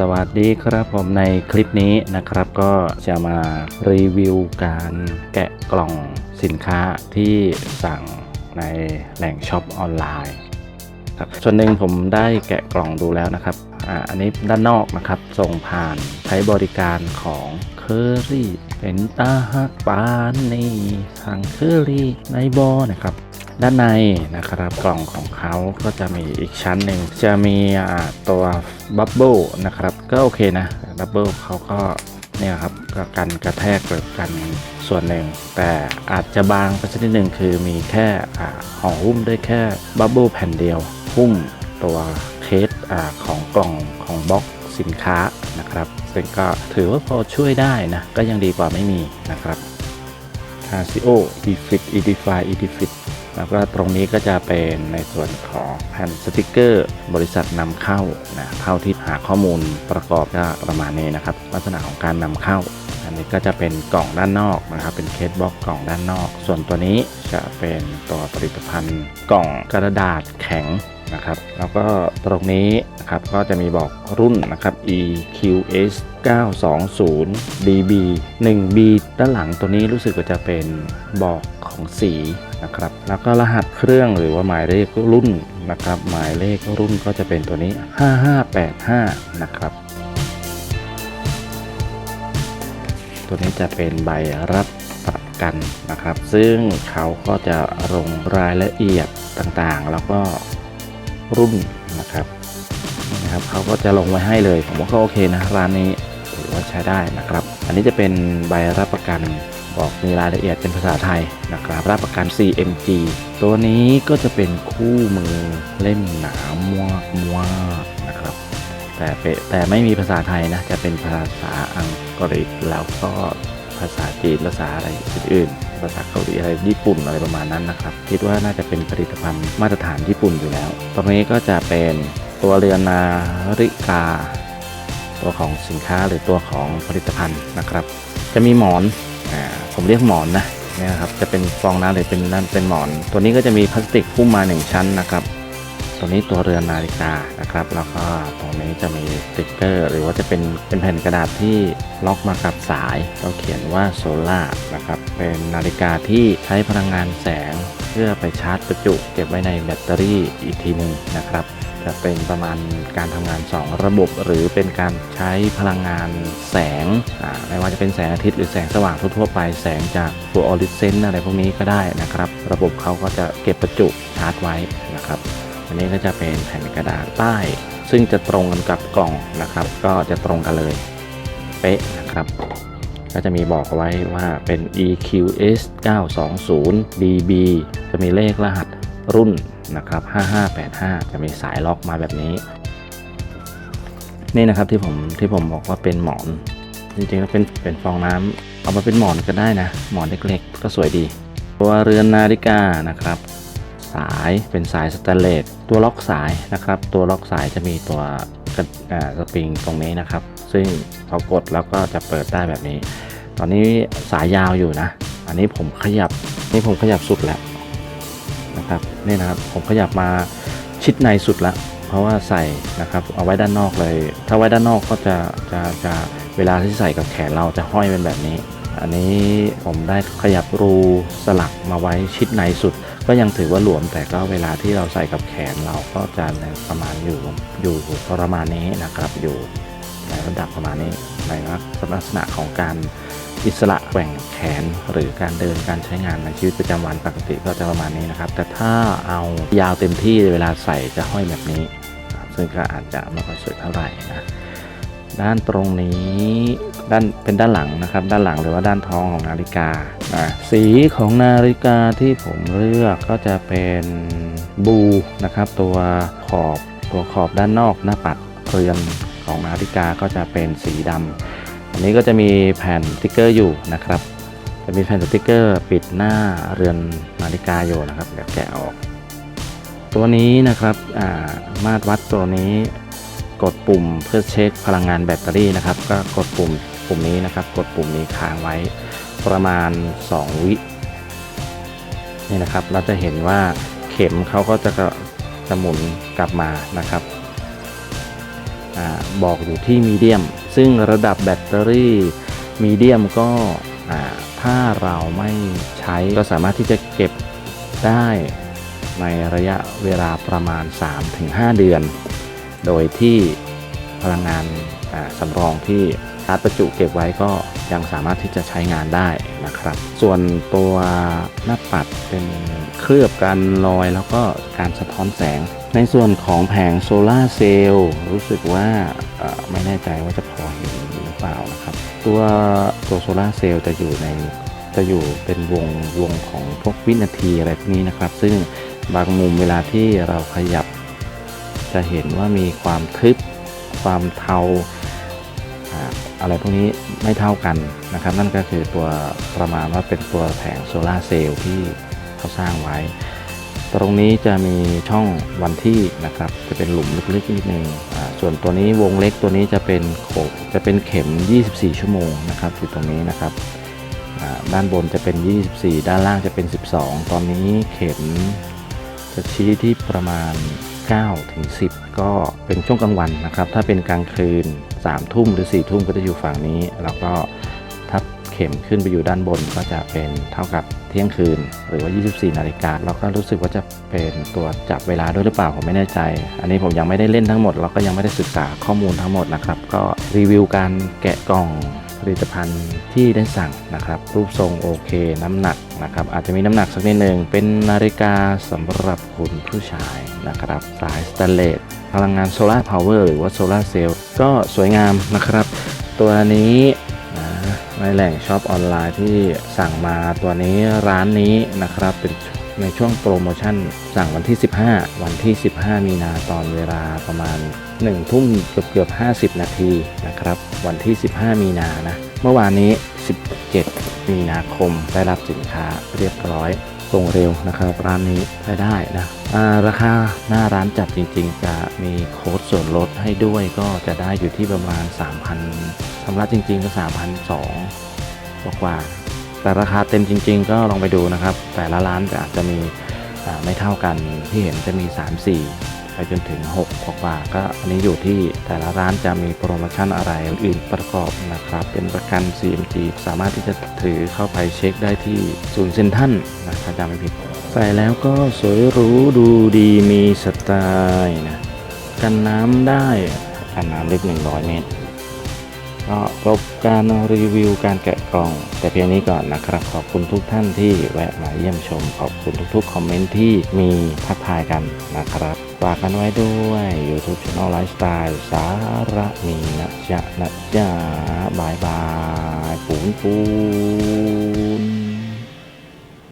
สวัสดีครับผมในคลิปนี้นะครับก็จะมารีวิวการแกะกล่องสินค้าที่สั่งในแหล่งช็อปออนไลน์ครับส่วนหนึ่งผมได้แกะกล่องดูแล้วนะครับอ่าอันนี้ด้านนอกนะครับส่งผ่านใช้บริการของเคอรี่เป็นตาฮักปานนี่ทางเคอรี่ในบอนะครับ ด้านในนะครับกล่องของเขาก็จะมีอีกชั้นหนึ่งจะมีตัวบับเบิลนะครับก็โอเคนะบับเบิลเขาก็เนี่ยครับก็กันกระแทกหรือกันส่วนหนึ่ง แต่อาจจะบางไปสักนิดหนึ่งคือมีแค่ห่อหุ้มด้วยแค่บับเบิลแผ่นเดียว หุ้มตัวเคสอของกล่องของบล็อกสินค้านะครับซึ่งก็ถือว่าพอช่วยได้นะ ก็ยังดีกว่าไม่มีนะครับ c a s i o e f i t Edify Edifit แล้วก็ตรงนี้ก็จะเป็นในส่วนของแผ่นสติกเกอร์ บริษัทนำเข้านะเท่าที่หาข้อมูลประกอบก็ประมาณนี้นะครับ ลักษณะของการนำเข้า อันนี้ก็จะเป็นกล่องด้านนอกนะครับ เป็นเคสบล็อกกล่องด้านนอก ส่วนตัวนี้จะเป็นตัวผลิตภัณฑ์กล่องกระดาษแข็งนะครับแล้วก็ตรงนี้นะครับก็จะมีบอกรุ่นนะครับ EQS 920 DB 1B ด้านหลังตัวนี้รู้สึกว่าจะเป็นบอกของสี นะครับ แล้วก็รหัสเครื่องหรือว่าหมายเลขรุ่นนะครับ หมายเลขรุ่นก็จะเป็นตัวนี้ 5585 นะครับ ตัวนี้จะเป็นใบรับประกันนะครับ ซึ่งเขาก็จะลงรายละเอียดต่างๆ แล้วก็รุ่นนะครับนี่นะครับเขาก็จะลงไว้ให้เลย ผมว่าก็โอเคนะร้านนี้ถือว่าใช้ได้นะครับ อันนี้จะเป็นใบรับประกัน บอกมีรายละเอียดเป็นภาษาไทยนะครับ รับประกัน CMG ตัวนี้ก็จะเป็นคู่มือเล่มหนามากมากนะครับ แต่แต่ไม่มีภาษาไทยนะ จะเป็นภาษาอังกฤษแล้วก็ภาษาจีนภาษาอะไรอื่นๆ ภาษาเกาหลีอะไรญี่ปุ่นอะไรประมาณนั้นนะครับ คิดว่าน่าจะเป็นผลิตภัณฑ์มาตรฐานญี่ปุ่นอยู่แล้ว ตรงนี้ก็จะเป็นตัวเรือนนาริกา ตัวของสินค้าหรือตัวของผลิตภัณฑ์นะครับ จะมีหมอน ผมเรียกหมอนนะนี่ยนะครับจะเป็นฟองน้ำหรือเป็นนั่นเป็นหมอน ตัวนี้ก็จะมีพลาสติกหุ้มมาหนึ่งชั้นนะครับ ตัวนี้ตัวเรือนนาฬิกานะครับ แล้วก็ตรงนี้จะมีสติ๊กเกอร์ หรือว่าจะเป็นเป็นแผ่นกระดาษที่ล็อกมากับสายเราเขียนว่าโซล่านะครับเป็นนาฬิกาที่ใช้พลังงานแสง เพื่อไปชาร์จประจุ เก็บไว้ในแบตเตอรี่อีกทีหนึ่งนะครับ จะเป็นประมาณการทำงาน 2 ระบบหรือเป็นการใช้พลังงานแสงไม่ว่าจะเป็นแสงอาทิตย์หรือแสงสว่างทั่วๆไปแสงจากฟลูออเรสเซนต์อะไรพวกนี้ก็ได้นะครับ ระบบเขาก็จะเก็บประจุชาร์จไว้นะครับ อันนี้ก็จะเป็นแผ่นกระดาษป้าย ซึ่งจะตรงกันกับกล่องนะครับ ก็จะตรงกันเลยเป๊ะนะครับก็จะมีบอกไว้ว่าเป็น EQS 920 DB จะมีเลขรหัสรุ่น นะครับ 5585 จะมีสายล็อกมาแบบนี้ นี่นะครับที่ผมที่ผมบอกว่าเป็นหมอน จริงๆแล้วเป็นเป็นฟองน้ำเอามาเป็นหมอนก็ได้นะ หมอนเล็กๆ ก็สวยดี ตัวเรือนนาฬิกานะครับ สายเป็นสายสแตนเลสตัวล็อกสายนะครับ ตัวล็อกสายจะมีตัวสปริงตรงนี้นะครับ ซึ่งพอกดแล้วก็จะเปิดได้แบบนี้ ตอนนี้สายยาวอยู่นะ อันนี้ผมขยับนี่ผมขยับสุดแล้ว นะครับนี่นะครับผมขยับมาชิดในสุดแล้วเพราะว่าใส่นะครับเอาไว้ด้านนอกเลย ถ้าไว้ด้านนอกก็จะจะจะเวลาที่ใส่กับแขนเราจะห้อยเป็นแบบนี้ อันนี้ผมได้ขยับรูสลักมาไว้ชิดในสุด ก็ยังถือว่าหลวมแต่ก็เวลาที่เราใส่กับแขนเราก็จะประมาณอยู่อยู่ประมาณนี้นะครับอยู่ในระดับประมาณนี้ในลักษณะของการ อิสระแกว่งแขนหรือการเดินการใช้งานในชีวิตประจำวันปกติก็จะประมาณนี้นะครับ แต่ถ้าเอายาวเต็มที่เวลาใส่จะห้อยแบบนี้ ซึ่งก็อาจจะไม่ค่อยสวยเท่าไหร่นะด้านตรงนี้ด้านเป็นด้านหลังนะครับ ด้านหลังหรือว่าด้านท้องของนาฬิกาอะสีของนาฬิกาที่ผมเลือกก็จะเป็นบูนะครับ ตัวขอบตัวขอบด้านนอกหน้าปัดเรือนของนาฬิกาก็จะเป็นสีดำ อันนี้ก็จะมีแผ่นสติกเกอร์อยู่นะครับ จะมีแผ่นสติกเกอร์ปิดหน้าเรือนนาฬิกาอยู่นะครับเดี๋ยวแกะออก ตัวนี้นะครับามาตรวัดตัวนี้กดปุ่มเพื่อเช็คพลังงานแบตเตอรี่นะครับ ก็กดปุ่มปุ่มนี้นะครับ กดปุ่มนี้ค้างไว้ประมาณ 2 วินี่นะครับ เราจะเห็นว่าเข็มเขาก็จะจะหมุนกลับมานะครับอบอกอยู่ที่มีเดียม ซึ่งระดับแบตเตอรี่มีเดียมก็ถ้าเราไม่ใช้ก็สามารถที่จะเก็บได้ในระยะเวลาประมาณ 3-5 เดือน โดยที่พลังงานสำรองที่ชาร์จประจุเก็บไว้ก็ยังสามารถที่จะใช้งานได้นะครับ ส่วนตัวหน้าปัดเป็นเคลือบกันรอยแล้วก็การสะท้อนแสง ในส่วนของแผงโซลาร์เซลล์รู้สึกว่าไม่แน่ใจว่าจะพอเห็นหรือเปล่านะครับ ตัวตัวโซลาร์เซลล์จะอยู่ในจะอยู่เป็นวงวงของพวกวินาทีอะไรพวกนี้นะครับ ซึ่งบางมุมเวลาที่เราขยับ จะเห็นว่ามีความทึบ ความเทาอ่าอะไรพวกนี้ไม่เท่ากันนะครับ นั่นก็คือตัวประมาณว่าเป็นตัวแผงโซลาร์เซลล์ที่เขาสร้างไว้ ตรงนี้จะมีช่องวันที่นะครับ จะเป็นหลุมลึกๆนิดนึงส่วนตัวนี้วงเล็กตัวนี้จะเป็นโขกจะเป็นเข็ม 24 ชั่วโมงนะครับอยู่ตรงนี้นะครับด้านบนจะเป็น 24 ด้านล่างจะเป็น 12 ตอนนี้เข็มจะชี้ที่ประมาณ9ถึง10 ก็เป็นช่วงกลางวันนะครับ ถ้าเป็นกลางคืน3ทุ่มหรือ4ทุ่มก็จะอยู่ฝั่งนี้ แล้วก็ ข็มขึ้นไปอยู่ด้านบนก็จะเป็นเท่ากับเที่ยงคืน หรือว่า 24 นาฬิกาแล้วก็รู้สึกว่าจะเป็นตัวจับเวลาด้วยหรือเปล่าผมไม่แน่ใจ อันนี้ผมยังไม่ได้เล่นทั้งหมดแล้วก็ยังไม่ได้ศึกษาข้อมูลทั้งหมดนะครับ ก็รีวิวการแกะกล่องผลิตภัณฑ์ที่ได้สั่งนะครับ รูปทรงโอเค น้ำหนักนะครับ อาจจะมีน้ำหนักสักนิดหนึ่งเป็นนาฬิกาสำหรับคุณผู้ชายนะครับ สายสแตนเลสพลังงานโซลาร์พาวเวอร์หรือว่าโซลาร์เซลล์ก็สวยงามนะครับ ตัวนี้ ในแหล่งช็อปออนไลน์ที่สั่งมาตัวนี้ร้านนี้นะครับเป็นในช่วงโปรโมชั่นสั่งวันที่ 15 วันที่ 15 มีนาตอนเวลาประมาณ 1 ทุ่มเกือบเกือบ 50 นาทีนะครับ วันที่ 15 มีนานะ เมื่อวานนี้ 17 มีนาคมได้รับสินค้าเรียบร้อยส่งเร็วนะครับ ร้านนี้ใช้ได้นะาราคาหน้าร้านจัดจริง ๆ จะมีโค้ดส่วนลดให้ด้วยก็จะได้อยู่ที่ประมาณ 3,000 ชำระจริง ๆ ก็3,200กว่า แต่ราคาเต็มจริง ๆ ก็ลองไปดูนะครับ แต่ละร้านจะอาจจะมีไม่เท่ากันที่เห็นจะมี 3-4 ไปจนถึง 6 กว่าก็อันนี้อยู่ที่แต่ละร้านจะมีโปรโมชั่นอะไรอื่นประกอบนะครับ เป็นประกัน CMG สามารถที่จะถือเข้าไปเช็คได้ที่ศูนย์เซ็นทรัลนะถ้าจำไม่ผิด ใส่แล้วก็สวยหรูดูดีมีสไตล์นะกันน้ำได้กันน้ำลึก100 เมตร ก็จบการรีวิวการแกะกล่อง แต่เพียงนี้ก่อนนะครับ ขอบคุณทุกท่านที่แวะมาเยี่ยมชม ขอบคุณทุกๆ คอมเมนต์ที่มีทักทายกันนะครับฝากกันไว้ด้วย YouTube Channel Lifestyle สาระมีนะจ๊ะนะจ๊ะบายบายปูนปูน